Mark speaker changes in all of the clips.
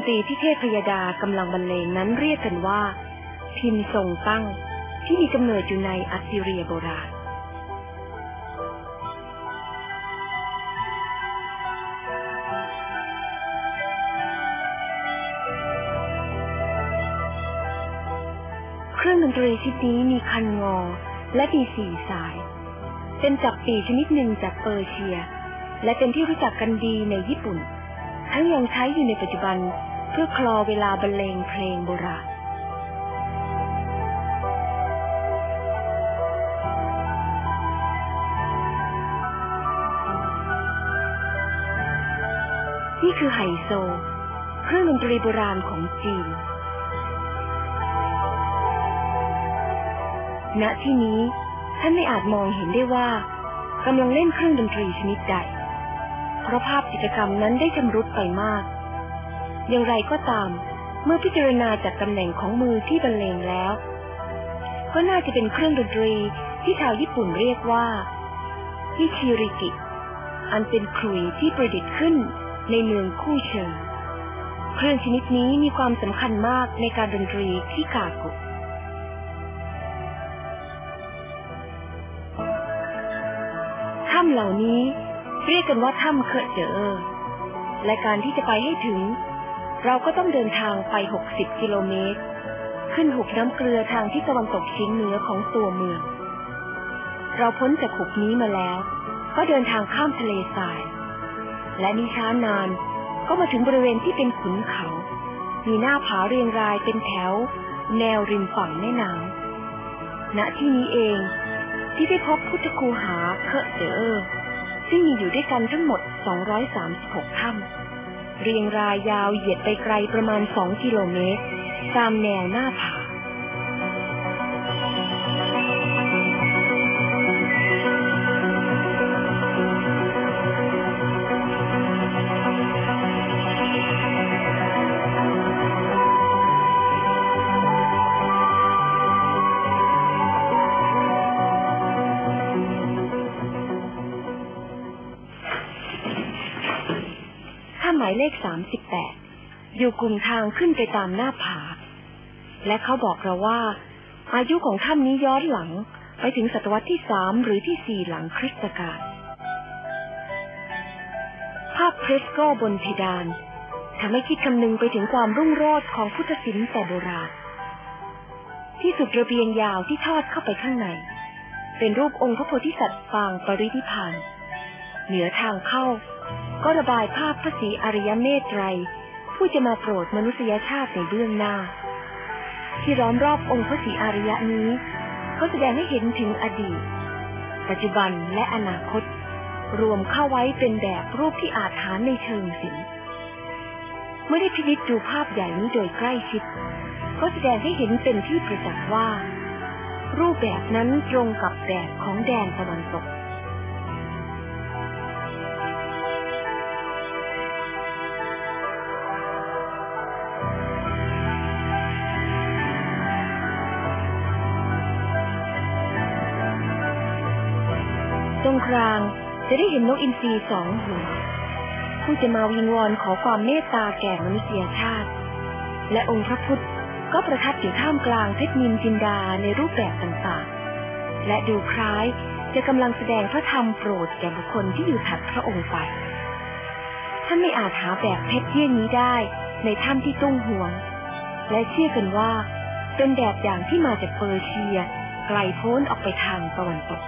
Speaker 1: นตรีที่เทพยดากำลังบรรเลงนั้นเรียกกันว่า พินทรงตั้งที่มีกำเนิดอยู่ในอัสซีเรียโบราณเครื่องดนตรีชิ้นนี้มีคันงอและมีสี่สาย เป็นจับปีชนิดหนึ่งจากเปอร์เซีย และเป็นที่รู้จักกันดีในญี่ปุ่น ทั้งยังใช้อยู่ในปัจจุบัน เพื่อคลอเวลาบรรเลงเพลงโบราณนี่คือไฮโซ เครื่องดนตรีโบราณของจีน ณ ที่นี้ท่านไม่อาจมองเห็นได้ว่ากำลังเล่นเครื่องดนตรีชนิดใด เพราะภาพกิจกรรมนั้นได้ชำรุดไปมาก อย่างไรก็ตาม เมื่อพิจารณาจากตำแหน่งของมือที่บรรเลงแล้ว ก็น่าจะเป็นเครื่องดนตรีที่ชาวญี่ปุ่นเรียกว่าฮิชิริกิ อันเป็นขลุยที่ประดิษฐ์ขึ้นในเมืองคู่เชิง เครื่องชนิดนี้มีความสำคัญมากในการดนตรีที่กากุถ้ำเหล่านี้เรียกกันว่าถ้ำเคอะเจอ และการที่จะไปให้ถึง เราก็ต้องเดินทางไป 60 กิโลเมตร ขึ้นหุบน้ำเกลือทางที่ตะวันตกเฉียงเหนือของตัวเมือง เราพ้นจากหุบนี้มาแล้ว ก็เดินทางข้ามทะเลทราย และนิช้านานก็มาถึงบริเวณที่เป็นขุนเขา มีหน้าผาเรียงรายเป็นแถว แนวริมฝั่งแม่น้ำณที่นี้เองที่ได้พบพุทธคูหาเคอะเจอซึ่งมีอยู่ด้วยกันทั้งหมด 236ถ้ำ เรียงรายยาวเหยียดไปไกลประมาณสองกิโลเมตร ตามแนวหน้าผา หมายเลข38อยู่กลุ่มทางขึ้นไปตามหน้าผา และเขาบอกเราว่า อายุของถ้ำนี้ย้อนหลังไปถึงศตวรรษที่สามหรือที่สี่หลังคริสตกาลภาพเฟรสโกบนเพดานทำให้คิดคำนึงไปถึงความรุ่งโรจน์ของพุทธศิลป์แต่โบราณ ที่สุดระเบียงยาวที่ทอดเข้าไปข้างใน เป็นรูปองค์พระโพธิสัตว์ปางปรินิพาน เหนือทางเข้า ก็ระบายภาพพระศรีอริยเมตไตร ผู้จะมาโปรดมนุษยชาติในเบื้องหน้า ที่ล้อมรอบองค์พระศรีอริยะนี้ ก็แสดงให้เห็นถึงอดีต ปัจจุบันและอนาคต รวมเข้าไว้เป็นแบบรูปที่อาจหารในเชิงศิลป์เมื่อได้พินิจดูภาพใหญ่นี้โดยใกล้ชิด ก็แสดงให้เห็นเป็นที่ประจักษ์ว่า รูปแบบนั้นตรงกับแบบของแดนตะวันตก รงกลางจะได้เห็นนกอินทรีสองหัวผู้จะมาวิงวอนขอความเมตตาแก่มนุษยชาติ และองค์พระพุทธก็ประทับอยู่ท่ามกลางเพชรนินจินดาในรูปแบบต่างๆ และดูคล้ายจะกำลังแสดงพระธรรมโปรดแก่บุคคลที่อยู่ถัดพระองค์ไป ท่านไม่อาจหาแบบเพชรเยี่ยงนี้ได้ในถ้ำที่ตุ้งหวง และเชื่อกันว่า เป็นแบบอย่างที่มาจากเปอร์เซีย ไกลโพ้นออกไปทางตะวันตก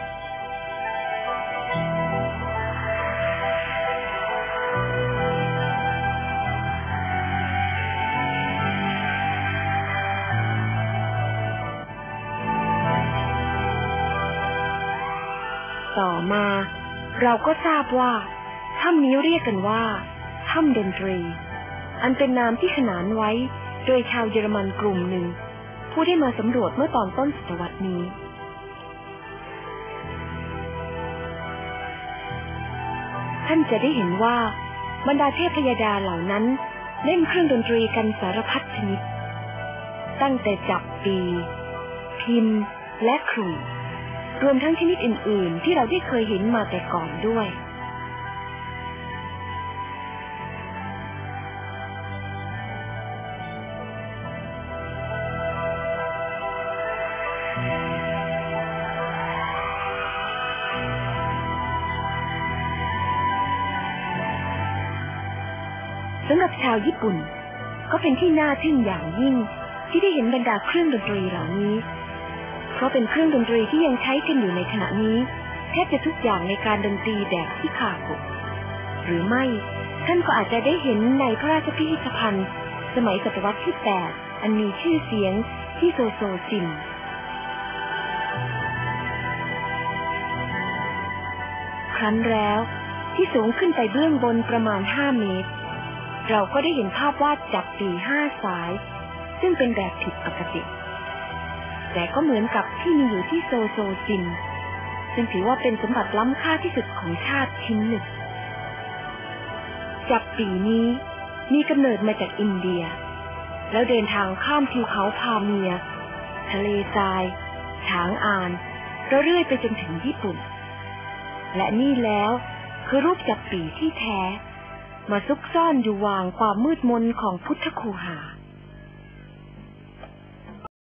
Speaker 1: ต่อมา เราก็ทราบว่าถ้ำนี้เรียกกันว่าถ้ำดนตรี อันเป็นนามที่ขนานไว้โดยชาวเยอรมันกลุ่มหนึ่ง ผู้ได้มาสำรวจเมื่อตอนต้นศตวรรษนี้ท่านจะได้เห็นว่าบรรดาเทพยดาเหล่านั้นเล่นเครื่องดนตรีกันสารพัดชนิด ตั้งแต่จับปี พินและขลุ่ย รวมทั้งชนิดอื่น ๆ ที่เราได้เคยเห็นมาแต่ก่อนด้วย สำหรับชาวญี่ปุ่น ก็เป็นที่น่าทึ่งอย่างยิ่งที่ได้เห็นบรรดาเครื่องดนตรีเหล่านี้ ราะเป็นเครื่องดนตรีที่ยังใช้กันอยู่ในขณะนี้แทบจะทุกอย่างในการดนตรีแดกที่คากะหรือไม่ ท่านก็อาจจะได้เห็นในพระราชพิพิธภัณฑ์ สมัยศตวรรษที่แปดอันมีชื่อเสียงที่โซโซซินครั้นแล้วที่สูงขึ้นไปเบื้องบนประมาณห้าเมตร เราก็ได้เห็นภาพวาดจับปีห้าสาย ซึ่งเป็นแบบผิดปกติ แต่ก็เหมือนกับที่มีอยู่ที่โซโซซิน ซึ่งถือว่าเป็นสมบัติล้ำค่าที่สุดของชาติชิ้นหนึ่ง จับปีนี้มีกำเนิดมาจากอินเดีย แล้วเดินทางข้ามทิวเขาพาเมีย ทะเลทรายฉางอานเรื่อยไปจนถึงญี่ปุ่น และนี่แล้วคือรูปจับปีที่แท้ มาซุกซ่อนอยู่วางความมืดมนของพุทธคูหา